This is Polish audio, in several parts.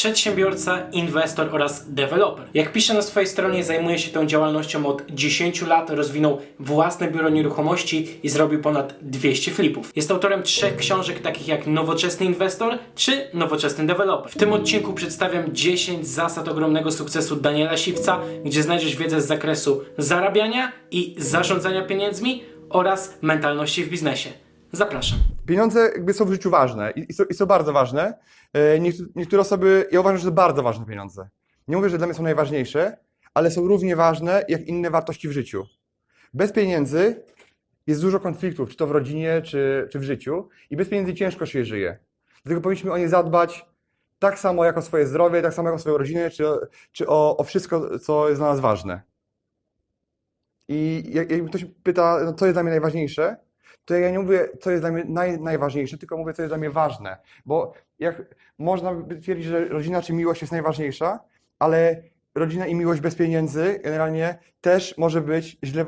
przedsiębiorca, inwestor oraz deweloper. Jak pisze na swojej stronie, zajmuje się tą działalnością od 10 lat, rozwinął własne biuro nieruchomości i zrobił ponad 200 flipów. Jest autorem trzech książek takich jak Nowoczesny Inwestor czy Nowoczesny Deweloper. W tym odcinku przedstawiam 10 zasad ogromnego sukcesu Daniela Siwca, gdzie znajdziesz wiedzę z zakresu zarabiania i zarządzania pieniędzmi oraz mentalności w biznesie. Zapraszam. Pieniądze jakby są w życiu ważne i, i, są, i są bardzo ważne. E, niektó- niektóre osoby, ja uważam, że to bardzo ważne pieniądze. Nie mówię, że dla mnie są najważniejsze, ale są równie ważne jak inne wartości w życiu. Bez pieniędzy jest dużo konfliktów, czy to w rodzinie, czy, czy w życiu i bez pieniędzy ciężko się żyje. Dlatego powinniśmy o nie zadbać tak samo jak o swoje zdrowie, tak samo jak o swoją rodzinę, czy, czy o, o wszystko, co jest dla nas ważne. I jak, jak ktoś pyta, no, co jest dla mnie najważniejsze, to ja nie mówię, co jest dla mnie naj, najważniejsze, tylko mówię, co jest dla mnie ważne. Bo jak można by twierdzić, że rodzina czy miłość jest najważniejsza, ale rodzina i miłość bez pieniędzy generalnie też może być źle,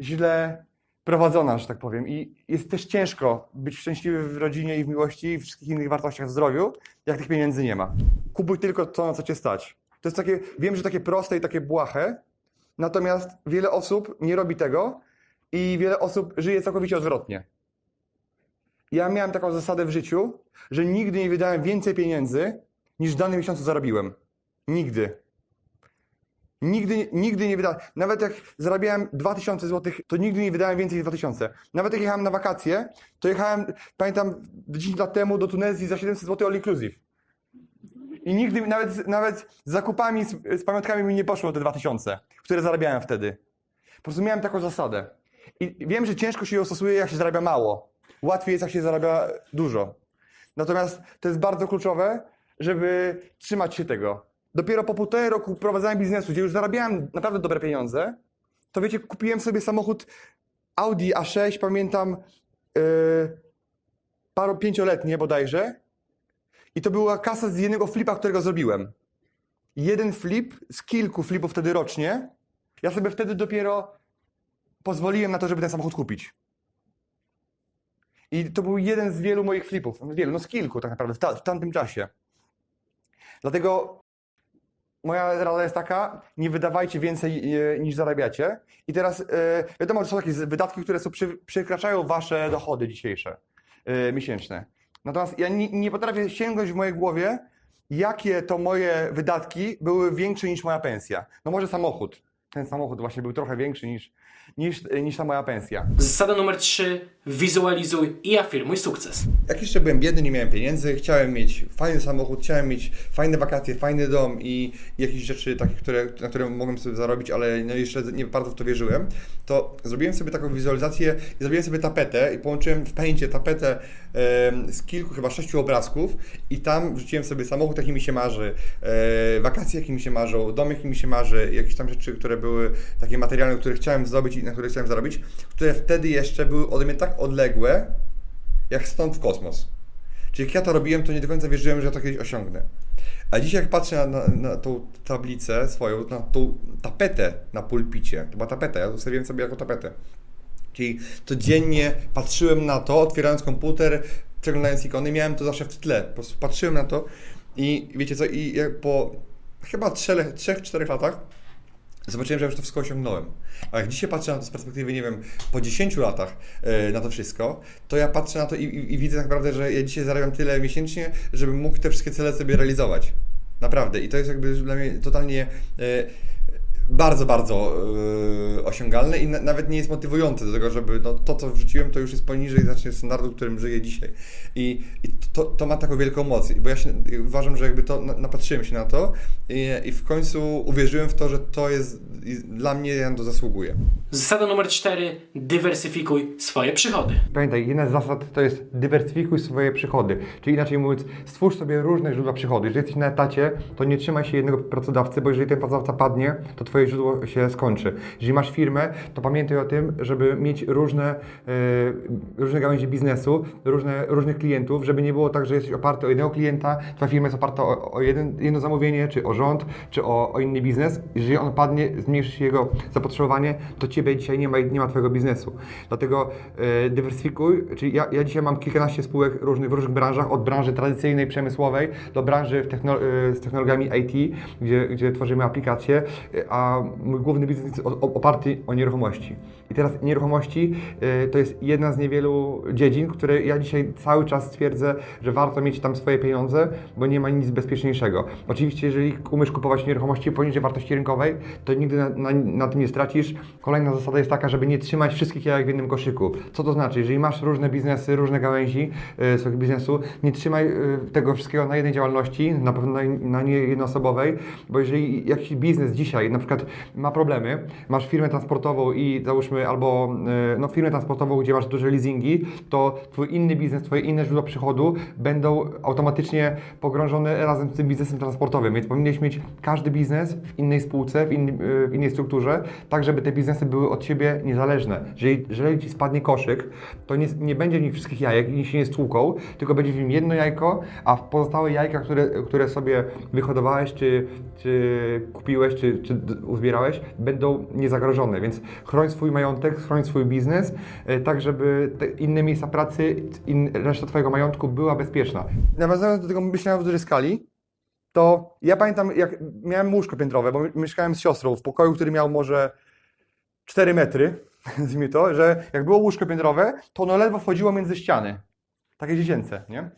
źle prowadzona, że tak powiem. I jest też ciężko być szczęśliwy w rodzinie i w miłości i wszystkich innych wartościach w zdrowiu, jak tych pieniędzy nie ma. Kupuj tylko to, na co cię stać. To jest takie, wiem, że takie proste i takie błahe, natomiast wiele osób nie robi tego i wiele osób żyje całkowicie odwrotnie. Ja miałem taką zasadę w życiu, że nigdy nie wydałem więcej pieniędzy, niż w danym miesiącu zarobiłem. Nigdy. Nigdy, nigdy nie wydałem. Nawet jak zarabiałem 2000 zł, to nigdy nie wydałem więcej niż 2000. Nawet jak jechałem na wakacje, to jechałem, pamiętam, 10 lat temu do Tunezji za 700 zł all inclusive. I nigdy, nawet, nawet z zakupami, z, z pamiątkami mi nie poszło te 2000, które zarabiałem wtedy. Po prostu miałem taką zasadę. I wiem, że ciężko się ją stosuje, jak się zarabia mało. Łatwiej jest, jak się zarabia dużo. Natomiast to jest bardzo kluczowe, żeby trzymać się tego. Dopiero po półtorej roku prowadzenia biznesu, gdzie już zarabiałem naprawdę dobre pieniądze, to wiecie, kupiłem sobie samochód Audi A6, pamiętam, yy, paro, pięcioletnie bodajże. I to była kasa z jednego flipa, którego zrobiłem. Jeden flip z kilku flipów wtedy rocznie. Ja sobie wtedy dopiero pozwoliłem na to, żeby ten samochód kupić. I to był jeden z wielu moich flipów. No Wielu, no z kilku tak naprawdę w, ta, w tamtym czasie. Dlatego moja rada jest taka, nie wydawajcie więcej e, niż zarabiacie. I teraz e, wiadomo, że są takie z- wydatki, które są przy, przekraczają wasze dochody dzisiejsze, e, miesięczne. Natomiast ja nie potrafię sięgnąć w mojej głowie, jakie to moje wydatki były większe niż moja pensja. No może samochód. Ten samochód właśnie był trochę większy niż, niż, niż ta moja pensja. Zasada numer 3. Wizualizuj i afirmuj sukces. Jak jeszcze byłem biedny, nie miałem pieniędzy, chciałem mieć fajny samochód, chciałem mieć fajne wakacje, fajny dom i jakieś rzeczy takie, które, na które mogłem sobie zarobić, ale no jeszcze nie bardzo w to wierzyłem, to zrobiłem sobie taką wizualizację i zrobiłem sobie tapetę i połączyłem w pęcie tapetę em, z kilku, chyba sześciu obrazków i tam wrzuciłem sobie samochód, jaki mi się marzy, e, wakacje, jakie mi się marzą, dom, jaki mi się marzy, jakieś tam rzeczy, które były takie materialne, które chciałem zdobyć na które chciałem zarobić, które wtedy jeszcze były ode mnie tak odległe, jak stąd w kosmos. Czyli jak ja to robiłem, to nie do końca wierzyłem, że ja to kiedyś osiągnę. A dzisiaj jak patrzę na, na, na tą tablicę swoją, na tą tapetę na pulpicie, to była tapeta, ja ustawiłem sobie jako tapetę. Czyli codziennie patrzyłem na to, otwierając komputer, przeglądając ikony, miałem to zawsze w tle. Po prostu patrzyłem na to i wiecie co, i po chyba 3-4 latach zobaczyłem, że już to wszystko osiągnąłem. A jak dzisiaj patrzę na to z perspektywy, nie wiem, po 10 latach e, na to wszystko, to ja patrzę na to i, i, i widzę tak naprawdę, że ja dzisiaj zarabiam tyle miesięcznie, żebym mógł te wszystkie cele sobie realizować. Naprawdę. I to jest jakby dla mnie totalnie e, bardzo, bardzo e, osiągalne i na, nawet nie jest motywujące do tego, żeby no, to, co wrzuciłem, to już jest poniżej znacznie standardu, którym żyję dzisiaj. I, i to, to ma taką wielką moc, bo ja się, uważam, że jakby to na- napatrzyłem się na to i, i w końcu uwierzyłem w to, że to jest i dla mnie, ja na to zasługuję. Zasada numer 4. Dywersyfikuj swoje przychody. Pamiętaj, jedna z zasad to jest dywersyfikuj swoje przychody. Czyli inaczej mówiąc, stwórz sobie różne źródła przychody. Jeżeli jesteś na etacie, to nie trzymaj się jednego pracodawcy, bo jeżeli ten pracodawca padnie, to twoje twoje źródło się skończy. Jeżeli masz firmę, to pamiętaj o tym, żeby mieć różne, e, różne gałęzie biznesu, różne, różnych klientów, żeby nie było tak, że jesteś oparty o jednego klienta, twoja firma jest oparta o, o jeden, jedno zamówienie, czy o rząd, czy o, o inny biznes. Jeżeli on padnie, zmniejszy się jego zapotrzebowanie, to ciebie dzisiaj nie ma nie ma twojego biznesu. Dlatego e, dywersyfikuj, czyli ja, ja dzisiaj mam kilkanaście spółek różnych, w różnych branżach, od branży tradycyjnej, przemysłowej do branży w techno, e, z technologiami IT, gdzie, gdzie tworzymy aplikacje, e, mój główny biznes jest oparty o nieruchomości. I teraz nieruchomości e, to jest jedna z niewielu dziedzin, które ja dzisiaj cały czas twierdzę, że warto mieć tam swoje pieniądze, bo nie ma nic bezpieczniejszego. Oczywiście, jeżeli umiesz kupować nieruchomości poniżej wartości rynkowej, to nigdy na, na, na tym nie stracisz. Kolejna zasada jest taka, żeby nie trzymać wszystkich jajek w jednym koszyku. Co to znaczy? Jeżeli masz różne biznesy, różne gałęzi e, swojego biznesu, nie trzymaj e, tego wszystkiego na jednej działalności, na pewno na, na jednoosobowej, bo jeżeli jakiś biznes dzisiaj na przykład ma problemy, masz firmę transportową i załóżmy albo e, no, firmę transportową, gdzie masz duże leasingi, to twój inny biznes, twoje inne źródła przychodu będą automatycznie pogrążone razem z tym biznesem transportowym, więc powinieneś mieć każdy biznes w innej spółce, w, e, w innej strukturze, tak żeby te biznesy były od siebie niezależne. Jeżeli, jeżeli ci spadnie koszyk, to nie, nie będzie w nich wszystkich jajek i się nie stłuką, tylko będzie w nim jedno jajko, a pozostałe jajka, które, które sobie wyhodowałeś, czy, czy kupiłeś, czy, czy uzbierałeś, będą niezagrożone, więc chroń swój majątek, chroń swój biznes, e, tak żeby inne miejsca pracy, in, reszta Twojego majątku była bezpieczna. Nawiązując do tego myślenia w dużej skali, to ja pamiętam, jak miałem łóżko piętrowe, bo mi- mieszkałem z siostrą w pokoju, który miał może 4 metry, nazwijmy to, że jak było łóżko piętrowe, to ono ledwo wchodziło między ściany. Takie dziecięce, nie?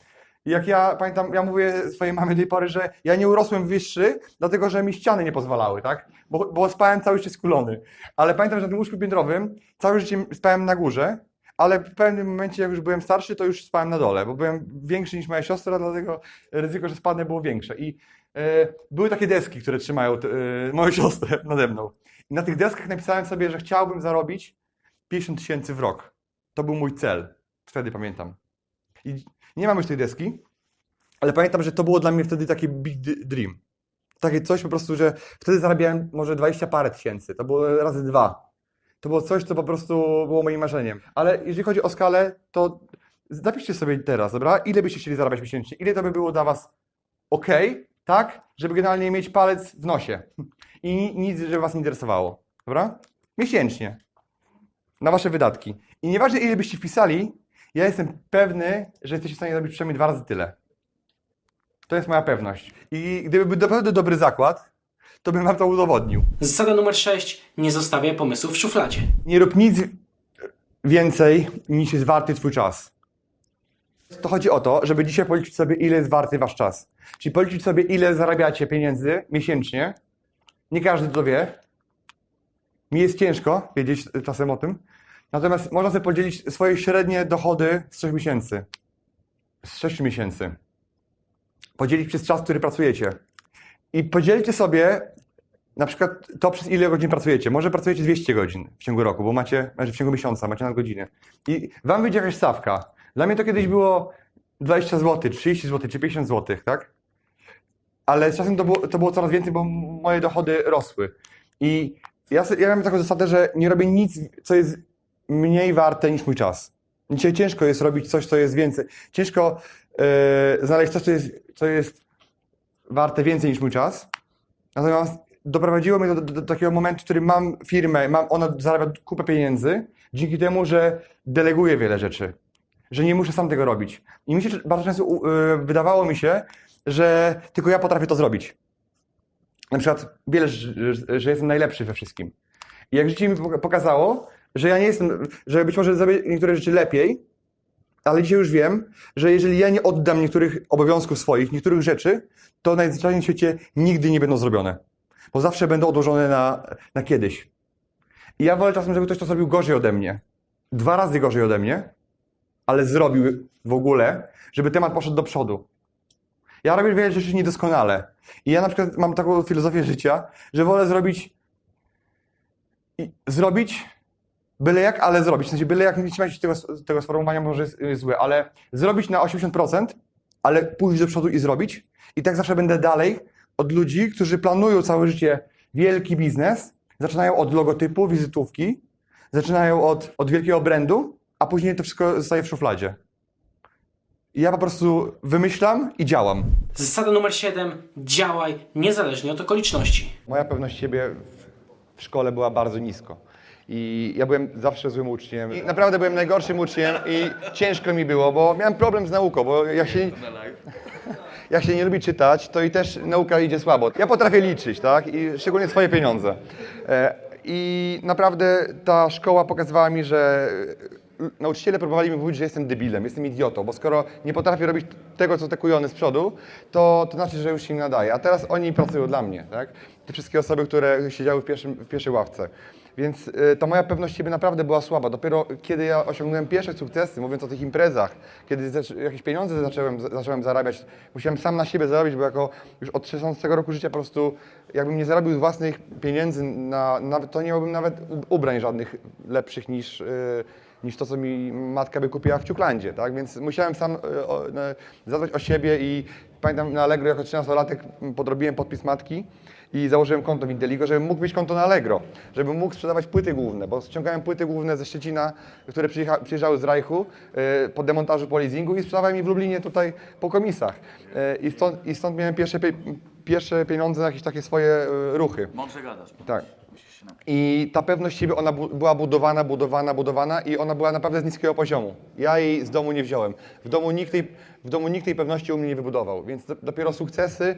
I jak ja pamiętam, ja mówię swojej mamie do tej pory, że ja nie urosłem wyższy, dlatego że mi ściany nie pozwalały, tak? Bo, bo spałem cały życie skulony. Ale pamiętam, że na tym łóżku piętrowym całe życie spałem na górze, ale w pewnym momencie, jak już byłem starszy, to już spałem na dole, bo byłem większy niż moja siostra, dlatego ryzyko, że spadnę było większe. I e, były takie deski, które trzymają t- e, moją siostrę nade mną. I na tych deskach napisałem sobie, że chciałbym zarobić 50 tysięcy w rok. To był mój cel. Wtedy pamiętam. I nie mam już tej deski, ale pamiętam, że to było dla mnie wtedy taki big dream. Takie coś po prostu, że wtedy zarabiałem może 20 parę tysięcy. To było razy dwa. To było coś, co po prostu było moim marzeniem. Ale jeżeli chodzi o skalę, to zapiszcie sobie teraz, dobra? Ile byście chcieli zarabiać miesięcznie? Ile to by było dla Was ok, tak? Żeby generalnie mieć palec w nosie. I ni- nic, żeby Was nie interesowało. Dobra? Miesięcznie. Na Wasze wydatki. I nieważne ile byście wpisali, ja jestem pewny, że jesteście w stanie zrobić przynajmniej dwa razy tyle. To jest moja pewność. I gdyby był naprawdę dobry zakład, to bym Wam to udowodnił. Zasada numer 6. Nie zostawiaj pomysłów w szufladzie. Nie rób nic więcej niż jest warty Twój czas. To chodzi o to, żeby dzisiaj policzyć sobie, ile jest warty Wasz czas. Czyli policzyć sobie, ile zarabiacie pieniędzy miesięcznie. Nie każdy to wie. Mi jest ciężko wiedzieć czasem o tym. Natomiast można sobie podzielić swoje średnie dochody z 3 miesięcy. Z 6 miesięcy. Podzielić przez czas, który pracujecie. I podzielcie sobie na przykład to przez ile godzin pracujecie. Może pracujecie 200 godzin w ciągu roku, bo macie, znaczy w ciągu miesiąca, macie nadgodziny. I wam wyjdzie jakaś stawka. Dla mnie to kiedyś było 20 zł, 30 zł czy 50 zł, tak? Ale z czasem to było, to było coraz więcej, bo moje dochody rosły. I ja, ja mam taką zasadę, że nie robię nic, co jest mniej warte niż mój czas. Dzisiaj ciężko jest robić coś, co jest więcej. Ciężko e, znaleźć coś, co jest, co jest warte więcej niż mój czas. Natomiast doprowadziło mnie do, do, do takiego momentu, w którym mam firmę, mam, ona zarabia kupę pieniędzy, dzięki temu, że deleguję wiele rzeczy, że nie muszę sam tego robić. I mi się bardzo często u- y, wydawało mi się, że tylko ja potrafię to zrobić. Na przykład wiele, że, że jestem najlepszy we wszystkim. I jak życie mi poka- pokazało, że ja nie jestem, że być może zrobię niektóre rzeczy lepiej, ale dzisiaj już wiem, że jeżeli ja nie oddam niektórych obowiązków swoich, niektórych rzeczy, to najzwyczajniej w świecie nigdy nie będą zrobione. Bo zawsze będą odłożone na, na kiedyś. I ja wolę czasem, żeby ktoś to zrobił gorzej ode mnie. Dwa razy gorzej ode mnie, ale zrobił w ogóle, żeby temat poszedł do przodu. Ja robię wiele rzeczy niedoskonale. I ja na przykład mam taką filozofię życia, że wolę zrobić zrobić byle jak, ale zrobić. W sensie byle jak, nie trzymajcie się tego, tego sformułowania, może jest, jest złe, ale zrobić na 80%, ale pójść do przodu i zrobić. I tak zawsze będę dalej od ludzi, którzy planują całe życie wielki biznes, zaczynają od logotypu, wizytówki, zaczynają od, od wielkiego brandu, a później to wszystko zostaje w szufladzie. I ja po prostu wymyślam i działam. Zasada numer 7. Działaj niezależnie od okoliczności. Moja pewność siebie w, w szkole była bardzo nisko. I ja byłem zawsze złym uczniem. I naprawdę byłem najgorszym uczniem i ciężko mi było, bo miałem problem z nauką, bo jak się, jak się nie lubi czytać, to i też nauka idzie słabo. Ja potrafię liczyć, tak? I szczególnie swoje pieniądze. E, I naprawdę ta szkoła pokazywała mi, że e, nauczyciele próbowali mi mówić, że jestem debilem, jestem idiotą, bo skoro nie potrafię robić tego, co te kujony z przodu, to, to znaczy, że już się nie nadaje. A teraz oni pracują dla mnie, tak? Te wszystkie osoby, które siedziały w, pierwszym, w pierwszej ławce. Więc y, ta moja pewność siebie naprawdę była słaba. Dopiero kiedy ja osiągnąłem pierwsze sukcesy, mówiąc o tych imprezach, kiedy jakieś pieniądze zacząłem, zacząłem zarabiać, musiałem sam na siebie zarobić, bo jako już od 16 roku życia po prostu, jakbym nie zarobił własnych pieniędzy, na, nawet, to nie miałbym nawet ubrań żadnych lepszych niż, y, niż to, co mi matka by kupiła w Ciuklandzie, tak? Więc musiałem sam y, o, no, zadbać o siebie i pamiętam na Allegro jako 13-latek podrobiłem podpis matki i założyłem konto w Inteligo, żebym mógł mieć konto na Allegro, żebym mógł sprzedawać płyty główne, bo ściągałem płyty główne ze Szczecina, które przyjeżdżały z Rajchu y, po demontażu, po leasingu i sprzedawałem je w Lublinie tutaj po komisach. Y, I stąd, i stąd miałem pierwsze, pie, pierwsze pieniądze na jakieś takie swoje y, ruchy. Mądrze gadasz. Tak. I ta pewność siebie, ona bu- była budowana, budowana, budowana i ona była naprawdę z niskiego poziomu. Ja jej z domu nie wziąłem. W domu nikt tej, w domu nikt tej pewności u mnie nie wybudował, więc do, dopiero sukcesy,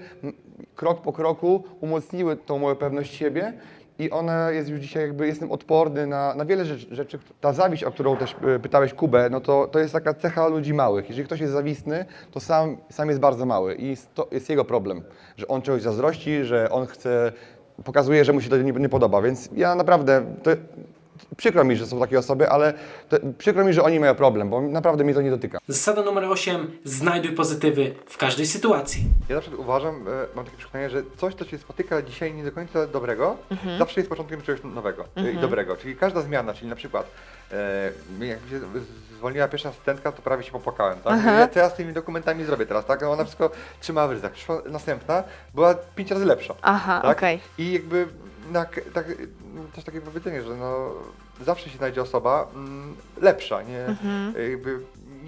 krok po kroku, umocniły tą moją pewność siebie i ona jest już dzisiaj jakby, jestem odporny na, na wiele rzeczy, rzeczy. Ta zawiść, o którą też e, pytałeś Kubę, no to, to jest taka cecha ludzi małych. Jeżeli ktoś jest zawistny, to sam, sam jest bardzo mały i to jest jego problem, że on czegoś zazdrości, że on chce pokazuje, że mu się to nie, nie podoba, więc ja naprawdę, to, przykro mi, że są takie osoby, ale to, przykro mi, że oni mają problem, bo naprawdę mnie to nie dotyka. Zasada numer 8. Znajduj pozytywy w każdej sytuacji. Ja przykład uważam, e, mam takie przekonanie, że coś, co się spotyka dzisiaj nie do końca dobrego, zawsze jest początkiem czegoś nowego e, i dobrego. Czyli każda zmiana, czyli na przykład e, jak się zwolniła pierwsza asystentka, to prawie się popłakałem, tak? Aha. Ja, co ja z tymi dokumentami zrobię teraz, tak? Ona wszystko trzymała w ryzach. Przyszła następna, była pięć razy lepsza. Aha, tak? okej. I jakby na, tak, też takie powiedzenie, że no, zawsze się znajdzie osoba mm, lepsza, nie? Jakby,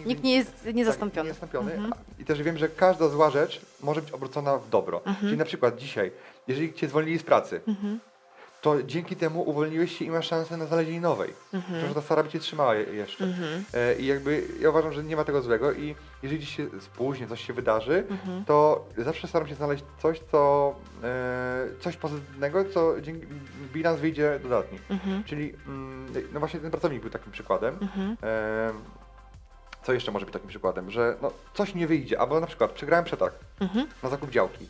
Nikt nie jest tak, niezastąpiony. niezastąpiony. A- I też wiem, że każda zła rzecz może być obrócona w dobro. Mhm. Czyli na przykład dzisiaj, jeżeli cię zwolnili z pracy, to dzięki temu uwolniłeś się i masz szansę na znalezienie nowej. Mhm. Że ta stara by cię trzymała je- jeszcze. E, I jakby ja uważam, że nie ma tego złego i jeżeli gdzieś się spóźni, coś się wydarzy, Mhm. to zawsze staram się znaleźć coś, co e, coś pozytywnego, co dzięki bilans wyjdzie dodatni. Mhm. Czyli mm, no właśnie ten pracownik był takim przykładem. Mhm. E, co jeszcze może być takim przykładem? Że no, coś nie wyjdzie, albo na przykład przegrałem przetarg Mhm. na zakup działki.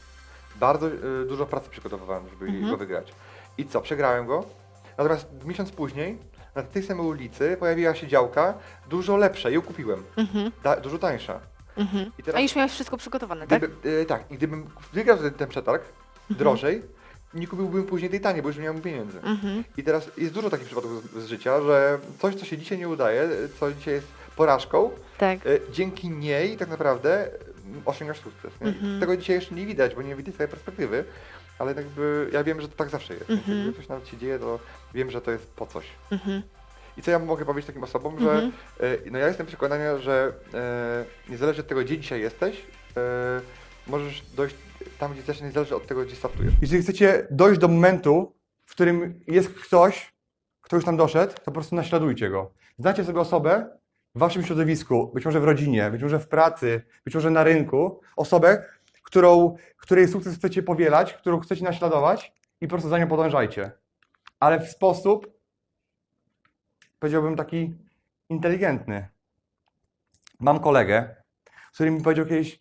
Bardzo y, dużo pracy przygotowywałem, żeby go wygrać. I co, przegrałem go. Natomiast miesiąc później na tej samej ulicy pojawiła się działka dużo lepsza i ją kupiłem. Mhm. Da, dużo tańsza. Mhm. I teraz, A już miałeś wszystko przygotowane, tak? gdyby, y, tak, i gdybym wygrał ten, ten przetarg drożej, nie kupiłbym później tej taniej, bo już nie miałbym pieniędzy. Mhm. I teraz jest dużo takich przypadków z, z życia, że coś, co się dzisiaj nie udaje, co dzisiaj jest porażką, Tak. E, dzięki niej tak naprawdę osiągasz sukces. Nie? Mhm. Tego dzisiaj jeszcze nie widać, bo nie widać swojej perspektywy, ale jakby ja wiem, że to tak zawsze jest. Mhm. Jak coś nawet się dzieje, to wiem, że to jest po coś. Mhm. I co ja mogę powiedzieć takim osobom, że Mhm. e, no ja jestem przekonany, że e, niezależnie od tego, gdzie dzisiaj jesteś, e, możesz dojść tam, gdzie chcesz, niezależnie od tego, gdzie startujesz. Jeżeli chcecie dojść do momentu, w którym jest ktoś, kto już tam doszedł, to po prostu naśladujcie go. Znacie sobie osobę w waszym środowisku, być może w rodzinie, być może w pracy, być może na rynku, osobę, którą, której sukces chcecie powielać, którą chcecie naśladować i po prostu za nią podążajcie. Ale w sposób, powiedziałbym, taki inteligentny. Mam kolegę, który mi powiedział kiedyś,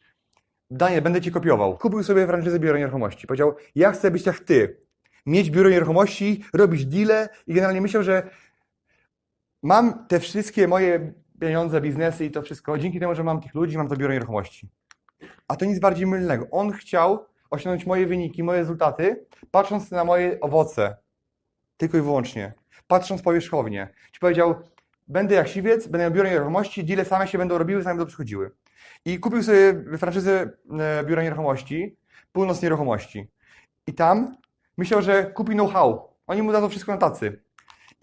Daniel, będę cię kopiował. Kupił sobie franczyzę biura nieruchomości. Powiedział, ja chcę być jak ty. Mieć biuro nieruchomości, robić deale i generalnie myślał, że mam te wszystkie moje pieniądze, biznesy i to wszystko dzięki temu, że mam tych ludzi, mam to biuro nieruchomości. A to nic bardziej mylnego. On chciał osiągnąć moje wyniki, moje rezultaty, patrząc na moje owoce. Tylko i wyłącznie. Patrząc powierzchownie. Ci powiedział, będę jak siwiec, będę miał biuro nieruchomości, deale same się będą robiły, same będą przychodziły. I kupił sobie franczyzę e, biura nieruchomości, północ nieruchomości. I tam myślał, że kupi know-how, Oni mu dadzą wszystko na tacy.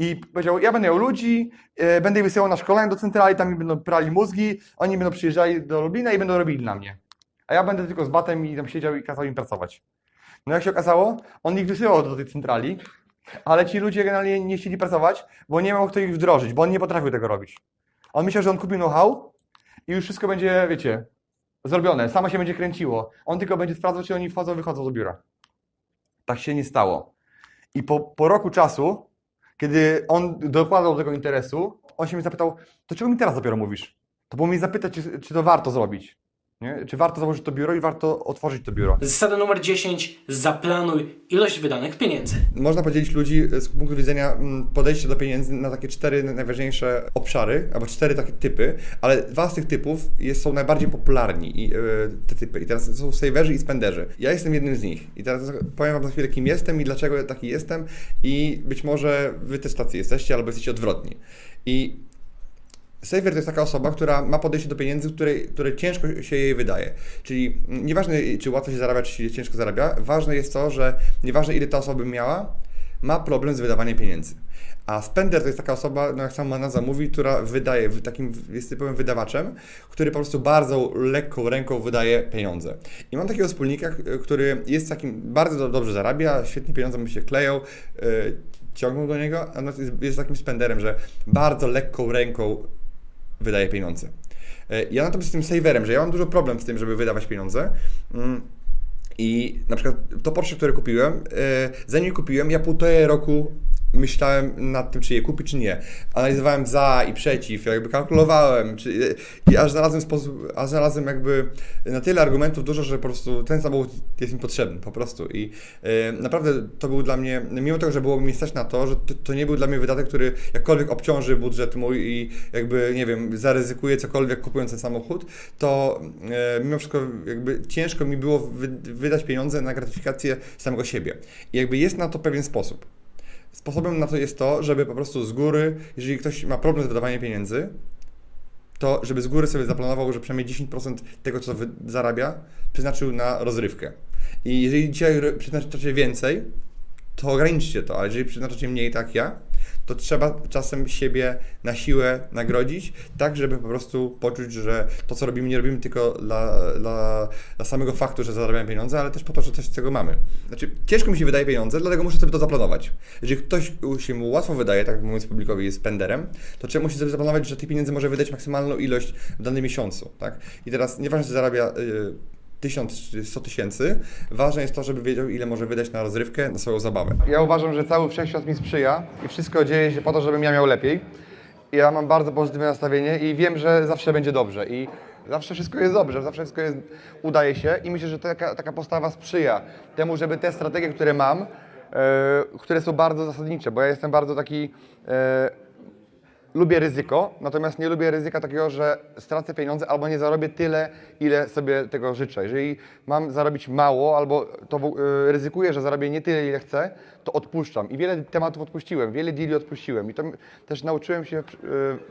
I powiedział, ja będę miał ludzi, e, będę ich wysyłał na szkolenia do centrali, tam mi będą prali mózgi, oni będą przyjeżdżali do Lublina i będą robili na mnie. A ja będę tylko z batem i tam siedział i kazał im pracować. No jak się okazało, on ich wysyłał do tej centrali, ale ci ludzie generalnie nie chcieli pracować, bo nie miał kto ich wdrożyć, bo on nie potrafił tego robić. On myślał, że on kupił know-how i już wszystko będzie, wiecie, zrobione, samo się będzie kręciło. On tylko będzie sprawdzał, czy oni wchodzą, wychodzą do biura. Tak się nie stało. I po, po roku czasu, kiedy on dokładał do tego interesu, on się mnie zapytał, to czego mi teraz dopiero mówisz? To było mnie zapytać, czy, czy to warto zrobić. Nie? Czy warto założyć to biuro i warto otworzyć to biuro. Zasada numer 10. Zaplanuj ilość wydanych pieniędzy. Można podzielić ludzi z punktu widzenia mm, podejścia do pieniędzy na takie cztery najważniejsze obszary, albo cztery takie typy, ale dwa z tych typów jest, są najbardziej popularni, i, yy, te typy. I teraz są saverzy i spenderzy. Ja jestem jednym z nich. I teraz powiem Wam za chwilę, kim jestem i dlaczego taki jestem i być może Wy też tacy jesteście, albo jesteście odwrotni. I Saver to jest taka osoba, która ma podejście do pieniędzy, które, które ciężko się jej wydaje. Czyli mm, nieważne, czy łatwo się zarabia, czy się ciężko zarabia, ważne jest to, że nieważne ile ta osoba miała, ma problem z wydawaniem pieniędzy. A spender to jest taka osoba, no jak sama nazwa mówi, która wydaje, wy- takim jest typowym wydawaczem, który po prostu bardzo lekką ręką wydaje pieniądze. I mam takiego wspólnika, który jest takim, bardzo do- dobrze zarabia, świetnie pieniądze mu się kleją, yy, ciągną do niego, a jest, jest takim spenderem, że bardzo lekką ręką wydaje pieniądze. E, Ja natomiast jestem saverem, że ja mam dużo problem z tym, żeby wydawać pieniądze. Mm, I na przykład to Porsche, które kupiłem, e, zanim kupiłem, ja półtorej roku myślałem nad tym, czy je kupić, czy nie. Analizowałem za i przeciw, jakby kalkulowałem, czy, i aż znalazłem sposób, aż znalazłem jakby na tyle argumentów dużo, że po prostu ten samochód jest mi potrzebny, po prostu. I e, naprawdę to był dla mnie, mimo tego, że było mi stać na to, że to, to nie był dla mnie wydatek, który jakkolwiek obciąży budżet mój i jakby, nie wiem, zaryzykuję cokolwiek kupując ten samochód, to e, mimo wszystko jakby ciężko mi było wy, wydać pieniądze na gratyfikację samego siebie. I jakby jest na to pewien sposób. Sposobem na to jest to, żeby po prostu z góry, jeżeli ktoś ma problem z wydawaniem pieniędzy, to żeby z góry sobie zaplanował, że przynajmniej 10% tego, co zarabia, przeznaczył na rozrywkę. I jeżeli dzisiaj przeznaczacie więcej, to ograniczcie to, ale jeżeli przeznaczacie mniej, tak ja, to trzeba czasem siebie na siłę nagrodzić, tak żeby po prostu poczuć, że to, co robimy, nie robimy tylko dla, dla, dla samego faktu, że zarabiamy pieniądze, ale też po to, że coś z tego mamy. Znaczy, ciężko mi się wydaje pieniądze, dlatego muszę sobie to zaplanować. Jeżeli ktoś się mu łatwo wydaje, tak jak mówiąc publikowi, jest spenderem, to trzeba musi sobie zaplanować, że tych pieniędzy może wydać maksymalną ilość w danym miesiącu, tak? I teraz nieważne, czy zarabia y, 1000 czy 100 tysięcy, ważne jest to, żeby wiedział, ile może wydać na rozrywkę, na swoją zabawę. Ja uważam, że cały wszechświat mi sprzyja i wszystko dzieje się po to, żebym ja miał lepiej. Ja mam bardzo pozytywne nastawienie i wiem, że zawsze będzie dobrze i zawsze wszystko jest dobrze, zawsze wszystko jest, udaje się i myślę, że taka, taka postawa sprzyja temu, żeby te strategie, które mam, e, które są bardzo zasadnicze, bo ja jestem bardzo taki e, lubię ryzyko, natomiast nie lubię ryzyka takiego, że stracę pieniądze albo nie zarobię tyle, ile sobie tego życzę. Jeżeli mam zarobić mało albo to y, ryzykuję, że zarobię nie tyle, ile chcę, to odpuszczam. I wiele tematów odpuściłem, wiele deali odpuściłem. I to też nauczyłem się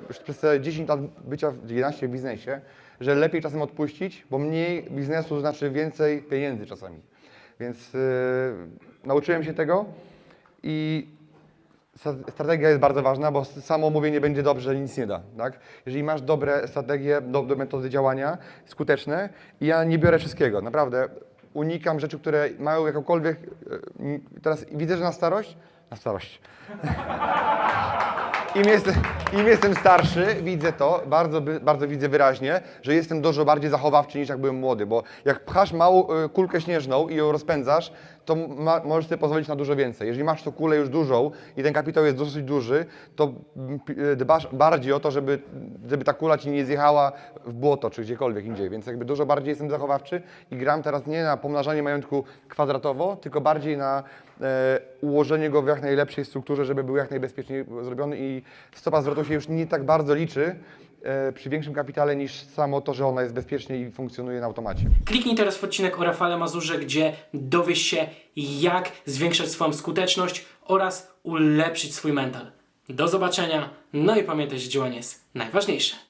y, przez te 10 lat bycia w 11 w biznesie, że lepiej czasem odpuścić, bo mniej biznesu znaczy więcej pieniędzy czasami. Więc y, nauczyłem się tego i Strategia jest bardzo ważna, bo samo mówienie będzie dobrze, nic nie da. Tak? Jeżeli masz dobre strategie, dobre metody działania, skuteczne, ja nie biorę wszystkiego, naprawdę. Unikam rzeczy, które mają jakąkolwiek. e, Teraz widzę, że na starość. Na starość. Im jestem, Im jestem starszy, widzę to, bardzo, bardzo widzę wyraźnie, że jestem dużo bardziej zachowawczy niż jak byłem młody, bo jak pchasz małą e, kulkę śnieżną i ją rozpędzasz, to ma, możesz sobie pozwolić na dużo więcej. Jeżeli masz tą kulę już dużą i ten kapitał jest dosyć duży, to mm, e, dbasz bardziej o to, żeby, żeby ta kula ci nie zjechała w błoto czy gdziekolwiek indziej, więc jakby dużo bardziej jestem zachowawczy i gram teraz nie na pomnażanie majątku kwadratowo, tylko bardziej na e, ułożenie go w jak najlepszej strukturze, żeby był jak najbezpieczniej zrobiony i stopa zwrotu się już nie tak bardzo liczy przy większym kapitale niż samo to, że ona jest bezpiecznie i funkcjonuje na automacie. Kliknij teraz w odcinek o Rafale Mazurze, gdzie dowiesz się, jak zwiększać swoją skuteczność oraz ulepszyć swój mental. Do zobaczenia, no i pamiętaj, że działanie jest najważniejsze.